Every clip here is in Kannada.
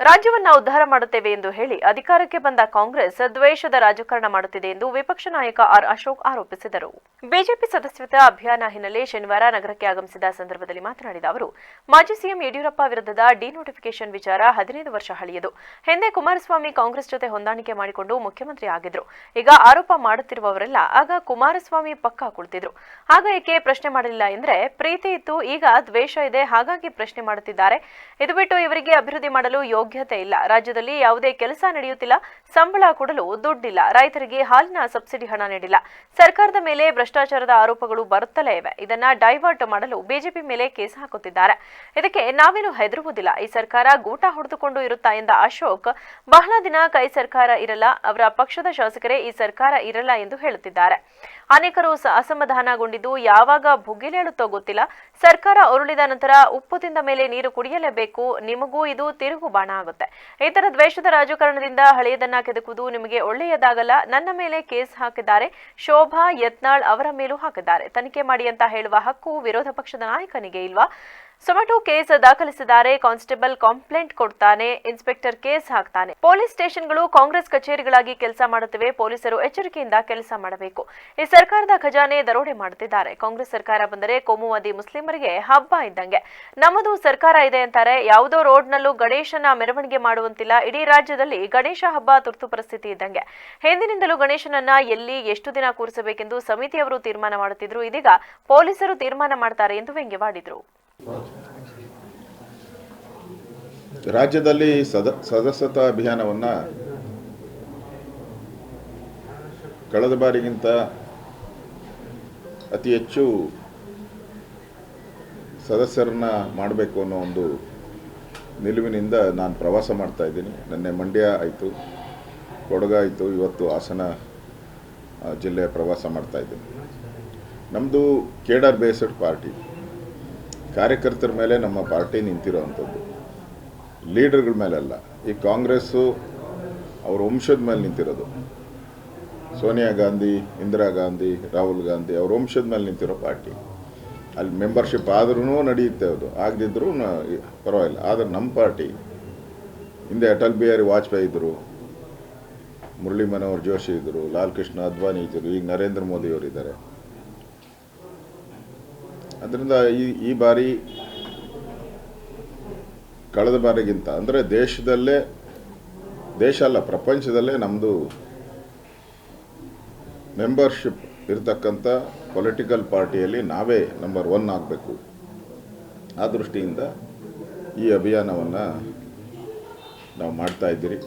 ರಾಜ್ಯವನ್ನ ಉದ್ಧಾರ ಮಾಡುತ್ತೇವೆ ಎಂದು ಹೇಳಿ ಅಧಿಕಾರಕ್ಕೆ ಬಂದ ಕಾಂಗ್ರೆಸ್ ದ್ವೇಷದ ರಾಜಕಾರಣ ಮಾಡುತ್ತಿದೆ ಎಂದು ವಿಪಕ್ಷ ನಾಯಕ ಆರ್ ಅಶೋಕ್ ಆರೋಪಿಸಿದರು. ಬಿಜೆಪಿ ಸದಸ್ಯತ್ವ ಅಭಿಯಾನ ಹಿನ್ನೆಲೆ ಶನಿವಾರ ನಗರಕ್ಕೆ ಆಗಮಿಸಿದ ಸಂದರ್ಭದಲ್ಲಿ ಮಾತನಾಡಿದ ಅವರು, ಮಾಜಿ ಸಿಎಂ ಯಡಿಯೂರಪ್ಪ ವಿರುದ್ಧದ ಡಿನೋಟಿಫಿಕೇಶನ್ ವಿಚಾರ ಹದಿನೈದು ವರ್ಷ ಹಳೆಯದು. ಹಿಂದೆ ಕುಮಾರಸ್ವಾಮಿ ಕಾಂಗ್ರೆಸ್ ಜೊತೆ ಹೊಂದಾಣಿಕೆ ಮಾಡಿಕೊಂಡು ಮುಖ್ಯಮಂತ್ರಿ ಆಗಿದ್ರು. ಈಗ ಆರೋಪ ಮಾಡುತ್ತಿರುವವರೆಲ್ಲ ಆಗ ಕುಮಾರಸ್ವಾಮಿ ಪಕ್ಕ ಕುಳಿತಿದ್ರು. ಆಗ ಏಕೆ ಪ್ರಶ್ನೆ ಮಾಡಲಿಲ್ಲ ಎಂದ್ರೆ, ಪ್ರೀತಿ ಇತ್ತು, ಈಗ ದ್ವೇಷ ಇದೆ, ಹಾಗಾಗಿ ಪ್ರಶ್ನೆ ಮಾಡುತ್ತಿದ್ದಾರೆ. ಇದು ಬಿಟ್ಟು ಇವರಿಗೆ ಅಭಿವೃದ್ಧಿ ಮಾಡಲು ಯೋಗ್ಯತೆ ಇಲ್ಲ. ರಾಜ್ಯದಲ್ಲಿ ಯಾವುದೇ ಕೆಲಸ ನಡೆಯುತ್ತಿಲ್ಲ. ಸಂಬಳ ಕೊಡಲು ದುಡ್ಡಿಲ್ಲ. ರೈತರಿಗೆ ಹಾಲಿನ ಸಬ್ಸಿಡಿ ಹಣ ನೀಡಿಲ್ಲ. ಸರ್ಕಾರದ ಮೇಲೆ ಭ್ರಷ್ಟಾಚಾರದ ಆರೋಪಗಳು ಬರುತ್ತಲೇ ಇವೆ. ಇದನ್ನ ಡೈವರ್ಟ್ ಮಾಡಲು ಬಿಜೆಪಿ ಮೇಲೆ ಕೇಸ್ ಹಾಕುತ್ತಿದ್ದಾರೆ. ಇದಕ್ಕೆ ನಾವೇನು ಹೆದರುವುದಿಲ್ಲ. ಈ ಸರ್ಕಾರ ಗೂಟ ಹೊಡೆದುಕೊಂಡು ಇರುತ್ತಾ ಎಂದ ಅಶೋಕ್, ಬಹಳ ದಿನ ಕೈ ಸರ್ಕಾರ ಇರಲ್ಲ. ಅವರ ಪಕ್ಷದ ಶಾಸಕರೇ ಈ ಸರ್ಕಾರ ಇರಲ್ಲ ಎಂದು ಹೇಳುತ್ತಿದ್ದಾರೆ. ಅನೇಕರು ಅಸಮಾಧಾನಗೊಂಡಿದ್ದು ಯಾವಾಗ ಭುಗಿಲೇಳುತ್ತೋ ಗೊತ್ತಿಲ್ಲ. ಸರ್ಕಾರ ಉರುಳಿದ ನಂತರ ಉಪ್ಪು ತಿಂದ ಮೇಲೆ ನೀರು ಕುಡಿಯಲೇಬೇಕು. ನಿಮಗೂ ಇದು ತಿರುಗು ಬಾಣ. ಆಗುತ್ತೆ. ಈ ತರ ದ್ವೇಷದ ರಾಜಕಾರಣದಿಂದ ಹಳೆಯದನ್ನ ಕೆದಕುವುದು ನಿಮಗೆ ಒಳ್ಳೆಯದಾಗಲ್ಲ. ನನ್ನ ಮೇಲೆ ಕೇಸ್ ಹಾಕಿದ್ದಾರೆ. ಶೋಭಾ ಯತ್ನಾಳ್ ಅವರ ಮೇಲೂ ಹಾಕಿದ್ದಾರೆ. ತನಿಖೆ ಮಾಡಿ ಅಂತ ಹೇಳುವ ಹಕ್ಕು ವಿರೋಧ ಪಕ್ಷದ ನಾಯಕನಿಗೆ ಇಲ್ವಾ? ಸೊಮ್ಯಾಟೊ ಕೇಸ್ ದಾಖಲಿಸಿದ್ದಾರೆ. ಕಾನ್ಸ್ಟೇಬಲ್ ಕಂಪ್ಲೇಂಟ್ ಕೊಡ್ತಾನೆ. ಇನ್ಸ್ಪೆಕ್ಟರ್ ಕೇಸ್ ಹಾಕ್ತಾನೆ. ಪೊಲೀಸ್ ಸ್ಟೇಷನ್ಗಳು ಕಾಂಗ್ರೆಸ್ ಕಚೇರಿಗಳಾಗಿ ಕೆಲಸ ಮಾಡುತ್ತಿವೆ. ಪೊಲೀಸರು ಎಚ್ಚರಿಕೆಯಿಂದ ಕೆಲಸ ಮಾಡಬೇಕು. ಈ ಸರ್ಕಾರದ ಖಜಾನೆ ದರೋಡೆ ಮಾಡುತ್ತಿದ್ದಾರೆ. ಕಾಂಗ್ರೆಸ್ ಸರ್ಕಾರ ಬಂದರೆ ಕೋಮುವಾದಿ ಮುಸ್ಲಿಮರಿಗೆ ಹಬ್ಬ ಇದ್ದಂಗೆ. ನಮ್ಮದು ಸರ್ಕಾರ ಇದೆ ಅಂತಾರೆ. ಯಾವುದೋ ರೋಡ್ನಲ್ಲೂ ಗಣೇಶನ ಮೆರವಣಿಗೆ ಮಾಡುವಂತಿಲ್ಲ. ಇಡೀ ರಾಜ್ಯದಲ್ಲಿ ಗಣೇಶ ಹಬ್ಬ ತುರ್ತು ಪರಿಸ್ಥಿತಿ ಇದ್ದಂಗೆ. ಹಿಂದಿನಿಂದಲೂ ಗಣೇಶನನ್ನ ಎಲ್ಲಿ ಎಷ್ಟು ದಿನ ಕೂರಿಸಬೇಕೆಂದು ಸಮಿತಿಯವರು ತೀರ್ಮಾನ ಮಾಡುತ್ತಿದ್ರು. ಇದೀಗ ಪೊಲೀಸರು ತೀರ್ಮಾನ ಮಾಡ್ತಾರೆ ಎಂದು ವ್ಯಂಗ್ಯವಾಡಿದ್ರು. ರಾಜ್ಯದಲ್ಲಿ ಸದ, ಸದಸ್ಯತಾ ಅಭಿಯಾನವನ್ನು ಕಳೆದ ಬಾರಿಗಿಂತ ಅತಿ ಹೆಚ್ಚು ಸದಸ್ಯರನ್ನ ಮಾಡಬೇಕು ಅನ್ನೋ ಒಂದು ನಿಲುವಿನಿಂದ ನಾನು ಪ್ರವಾಸ ಮಾಡ್ತಾ ಇದ್ದೀನಿ. ನಿನ್ನೆ ಮಂಡ್ಯ ಆಯಿತು, ಕೊಡಗ ಆಯಿತು, ಇವತ್ತು ಹಾಸನ ಜಿಲ್ಲೆ ಪ್ರವಾಸ ಮಾಡ್ತಾ ಇದ್ದೀನಿ. ನಮ್ಮದು ಕೇಡರ್ ಬೇಸ್ಡ್ ಪಾರ್ಟಿ ಕಾರ್ಯಕರ್ತರ ಮೇಲೆ ನಮ್ಮ ಪಾರ್ಟಿ ನಿಂತಿರೋವಂಥದ್ದು ಲೀಡರ್ಗಳ ಅಲ್ಲ ಈ ಕಾಂಗ್ರೆಸ್ಸು ಅವ್ರ ವಂಶದ ಮೇಲೆ ನಿಂತಿರೋದು. ಸೋನಿಯಾ ಗಾಂಧಿ, ಇಂದಿರಾ ಗಾಂಧಿ, ರಾಹುಲ್ ಗಾಂಧಿ ಅವ್ರ ವಂಶದ ಮೇಲೆ ನಿಂತಿರೋ ಪಾರ್ಟಿ. ಅಲ್ಲಿ ಮೆಂಬರ್ಶಿಪ್ ಆದ್ರೂ ನಡೆಯುತ್ತೆ ಅದು. ಆಗದಿದ್ರೂ ಪರವಾಗಿಲ್ಲ. ಆದರೆ ನಮ್ಮ ಪಾರ್ಟಿ, ಹಿಂದೆ ಅಟಲ್ ಬಿಹಾರಿ ವಾಜಪೇಯಿ ಇದ್ದರು ಮುರಳಿ ಮನೋಹರ್ ಜೋಶಿ ಇದ್ದರು ಲಾಲ್ ಕೃಷ್ಣ ಅದ್ವಾನಿ ಇದ್ದರು ಈಗ ನರೇಂದ್ರ ಮೋದಿಯವರಿದ್ದಾರೆ ಅದರಿಂದ ಈ ಈ ಬಾರಿ ಕಳೆದ ಬಾರಿಗಿಂತ, ಅಂದರೆ ದೇಶದಲ್ಲೇ, ದೇಶ ಅಲ್ಲ, ಪ್ರಪಂಚದಲ್ಲೇ ನಮ್ಮದು ಮೆಂಬರ್ಶಿಪ್ ಇರತಕ್ಕಂಥ ಪೊಲಿಟಿಕಲ್ ಪಾರ್ಟಿಯಲ್ಲಿ ನಾವೇ ನಂಬರ್ ಒನ್ ಆಗಬೇಕು. ಆ ದೃಷ್ಟಿಯಿಂದ ಈ ಅಭಿಯಾನವನ್ನು ನಾವು ಮಾಡ್ತಾ ಇದ್ದೀರಿ.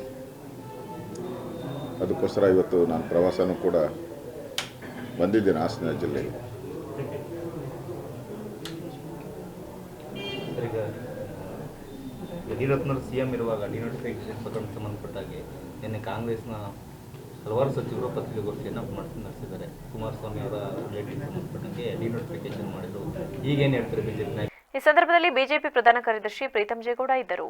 ಅದಕ್ಕೋಸ್ಕರ ಇವತ್ತು ನಾನು ಪ್ರವಾಸನೂ ಕೂಡ ಬಂದಿದ್ದೀನಿ ಹಾಸನ ಜಿಲ್ಲೆಗೆ. ಯಡಿಯೂರಪ್ಪನವರು ಸಿ ಎಂ ಇರುವಾಗ ಡಿನೋಟಿಫಿಕೇಶನ್ ಪ್ರಕರಣ ಸಂಬಂಧಪಟ್ಟಾಗೆ ನಿನ್ನೆ ಕಾಂಗ್ರೆಸ್ನ ಹಲವಾರು ಸಚಿವರು ಪತ್ರಿಕಾಗೋಷ್ಠಿಯನ್ನು ಮಾಡ್ತಾ ನಡೆಸಿದ್ದಾರೆ. ಕುಮಾರಸ್ವಾಮಿ ಅವರ ರಿಲೇಟಿವ್ ಸಂಬಂಧಪಟ್ಟಂಗೆ ಡಿನೋಟಿಫಿಕೇಶನ್ ಮಾಡಿದ್ರು ಈಗೇನು ಹೇಳ್ತಾರೆ ಬಿಜೆಪಿ ಈ ಸಂದರ್ಭದಲ್ಲಿ ಬಿಜೆಪಿ ಪ್ರಧಾನ ಕಾರ್ಯದರ್ಶಿ ಪ್ರೀತಂ ಜೇಗೌಡ ಇದ್ದರು.